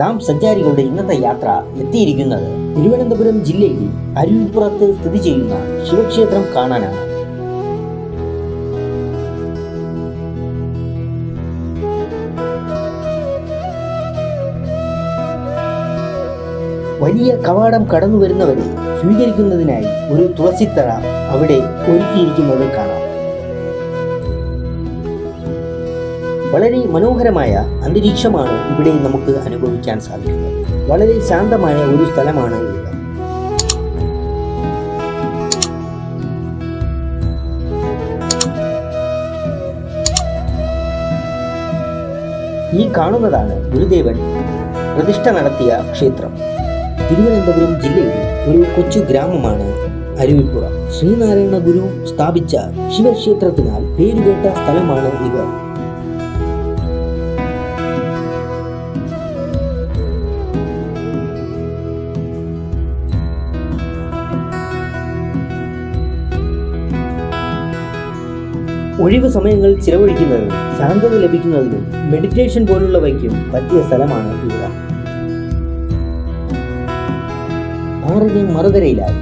നാം സഞ്ചാരികളുടെ ഇന്നത്തെ യാത്ര എത്തിയിരിക്കുന്നത് തിരുവനന്തപുരം ജില്ലയിൽ അരുവിപ്പുറത്ത് സ്ഥിതി ചെയ്യുന്ന ശിവക്ഷേത്രം കാണാനാണ്. വലിയ കവാടം കടന്നു വരുന്നവരെ സ്വീകരിക്കുന്നതിനായി ഒരു തുളസിത്തറ അവിടെ ഒരുക്കിയിരിക്കുന്നത് കാണാം. വളരെ മനോഹരമായ അന്തരീക്ഷമാണ് ഇവിടെ നമുക്ക് അനുഭവിക്കാൻ സാധിക്കുന്നത്. വളരെ ശാന്തമായ ഒരു സ്ഥലമാണ് ഈ കാണുന്നതാണ് ഗുരുദേവൻ പ്രതിഷ്ഠ നടത്തിയ ക്ഷേത്രം. തിരുവനന്തപുരം ജില്ലയിൽ ഒരു കൊച്ചു ഗ്രാമമാണ് അരുവിപ്പുറം ശ്രീനാരായണ ഗുരു സ്ഥാപിച്ച ശിവക്ഷേത്രത്തിനാൽ പേരുകേട്ട സ്ഥലമാണ് ഇത്. ഒഴിവ് സമയങ്ങൾ ചിലവഴിക്കുന്നതിനും ശാന്തത ലഭിക്കുന്നതിനും മെഡിറ്റേഷൻ പോലുള്ളവയ്ക്കും പറ്റിയ സ്ഥലമാണ് ഇവിടെ. ആറിന് മറുകരയിലായി.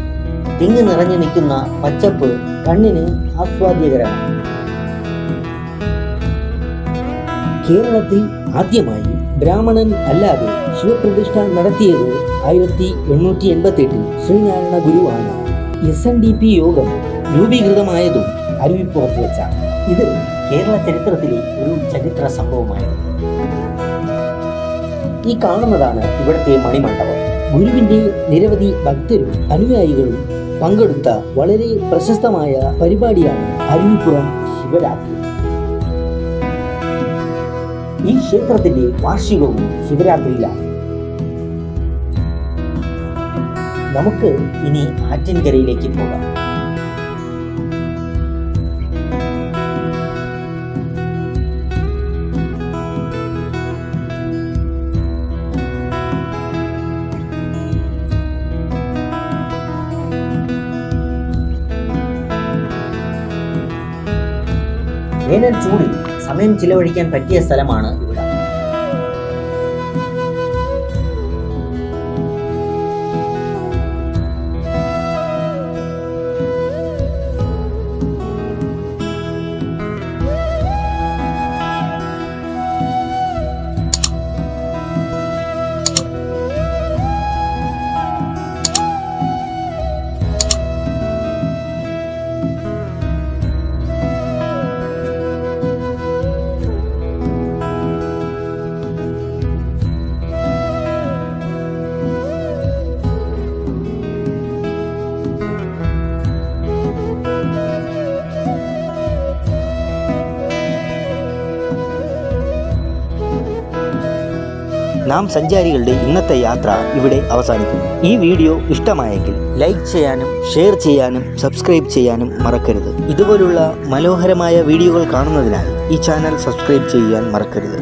തിങ്ങി നിറഞ്ഞു നിൽക്കുന്ന പച്ചപ്പ് കണ്ണിന് ആസ്വാദ്യകരമാണ്. കേരളത്തിൽ ആദ്യമായി ബ്രാഹ്മണൻ അല്ലാതെ ശിവപ്രതിഷ്ഠ നടത്തിയത് ആയിരത്തി എണ്ണൂറ്റി എൺപത്തി എട്ടിൽ ശ്രീനാരായണ ഗുരുവാണ്. എസ് എൻ ഡി പി യോഗം രൂപീകൃതമായതും അരുവിപ്പുറത്ത് വെച്ചാണ്. ഇത് കേരള ചരിത്രത്തിലെ ഒരു ചരിത്ര സംഭവമായിരുന്നു. ഈ കാണുന്നതാണ് ഇവിടുത്തെ മണിമണ്ഡപം. ഗുരുവിന്റെ നിരവധി ഭക്തരും അനുയായികളും പങ്കെടുത്ത വളരെ പ്രശസ്തമായ പരിപാടിയാണ് അരുവിപ്പുറം ശിവരാത്രി. ഈ ക്ഷേത്രത്തിന്റെ വാർഷികവും ശിവരാത്രിയിലാണ്. നമുക്ക് ഇനി ആറ്റിൻകരയിലേക്ക് പോകാം. വേനൽ ചൂടിൽ സമയം ചിലവഴിക്കാൻ പറ്റിയ സ്ഥലമാണ് നാം സഞ്ചാരികളുടെ ഇന്നത്തെ യാത്ര ഇവിടെ അവസാനിക്കുന്നു. ഈ വീഡിയോ ഇഷ്ടമായെങ്കിൽ ലൈക്ക് ചെയ്യാനും ഷെയർ ചെയ്യാനും സബ്സ്ക്രൈബ് ചെയ്യാനും മറക്കരുത്. ഇതുപോലുള്ള മനോഹരമായ വീഡിയോകൾ കാണുന്നതിനായി ഈ ചാനൽ സബ്സ്ക്രൈബ് ചെയ്യാൻ മറക്കരുത്.